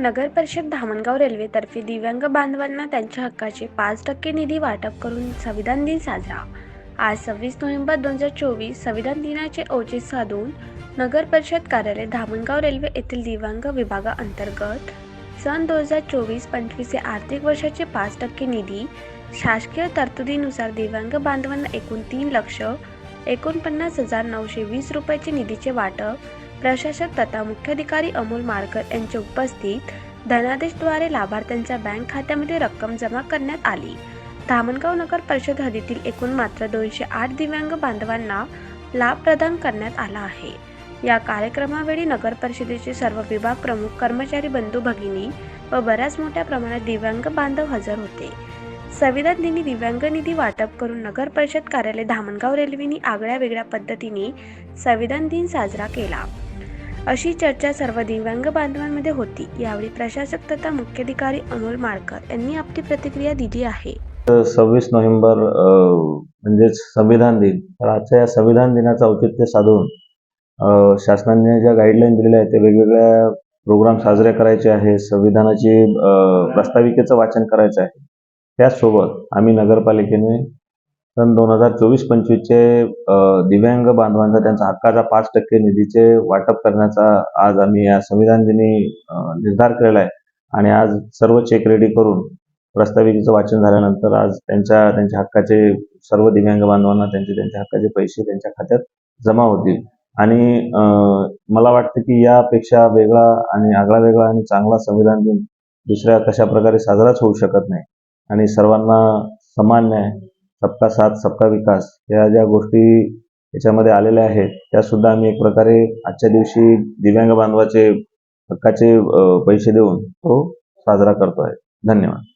नगर परिषद धामणगाव रेल्वेतर्फे दिव्यांग बांधवांना त्यांच्या हक्काचे पाच टक्के निधी वाटप करून संविधान दिन साजरा. आज सव्वीस नोव्हेंबर दोन हजार चोवीस संविधान दिनाचे औचित्य साधून नगर परिषद कार्यालय धामणगाव रेल्वे येथील दिव्यांग विभागाअंतर्गत सन दोन हजार चोवीस पंचवीस या आर्थिक वर्षाचे पाच टक्के निधी शासकीय तरतुदीनुसार दिव्यांग बांधवांना एकूण तीन लक्ष एकोणपन्नास हजार नऊशे वीस रुपयाचे निधीचे वाटप प्रशासक तथा मुख्याधिकारी अमोल मारकर यांच्या उपस्थित धनादेशद्वारे लाभार्थ्यांच्या बँक खात्यामध्ये रक्कम जमा करण्यात आली. धामणगाव नगर परिषद हद्दीतील एकूण मात्र दोनशे आठ दिव्यांग बांधवांना लाभ प्रदान करण्यात आला आहे. या कार्यक्रमावेळी नगर परिषदेचे सर्व विभाग प्रमुख कर्मचारी बंधू भगिनी व बऱ्याच मोठ्या प्रमाणात दिव्यांग बांधव हजर होते. संविधान दिनी दिव्यांग निधी वाटप करून नगर परिषद कार्यालय धामणगाव रेल्वेनी आगळ्या वेगळ्या पद्धतीने संविधान दिन साजरा केला. अशी चर्चा सर्व दिव्यांग बांधवांमध्ये होती. यावेळी प्रशासक तथा मुख्याधिकारी अमोल माळकर यांनी आपली प्रतिक्रिया दिली आहे. सव्वीस नोव्हेंबर अ, म्हणजेच संविधान दिन. तर आजच्या या संविधान दिनाचं औचित्य साधून शासनाने ज्या गाईडलाईन दिलेल्या आहेत ते वेगवेगळ्या प्रोग्राम साजरे करायचे आहे संविधानाची प्रास्ताविकेचं वाचन करायचं आहे. त्याचसोबत आम्ही नगरपालिकेने सन दोन हजार चोवीस पंचवीसचे दिव्यांग बांधवांचा त्यांचा हक्काचा पाच टक्के निधीचे वाटप करण्याचा आज आम्ही या संविधान दिनी निर्धार केलेला आहे. आणि आज सर्व चेक रेडी करून प्रस्ताविकेचं वाचन झाल्यानंतर आज त्यांच्या त्यांच्या हक्काचे सर्व दिव्यांग बांधवांना त्यांचे त्यांच्या हक्काचे पैसे त्यांच्या खात्यात जमा होतील. आणि मला वाटतं की यापेक्षा वेगळा आणि आगळा वेगळा आणि चांगला संविधान दिन दुसऱ्या कशा प्रकारे साजराच होऊ शकत नाही. आणि सर्वांना समान न्याय सबका साथ सबका विकास या ज्या गोष्टी याच्यामध्ये आलेल्या आहेत त्या सुद्धा आम्ही एक प्रकारे आजच्या दिवशी दिव्यांग बांधवाचे हक्काचे पैसे देऊन तो साजरा करतो आहे धन्यवाद.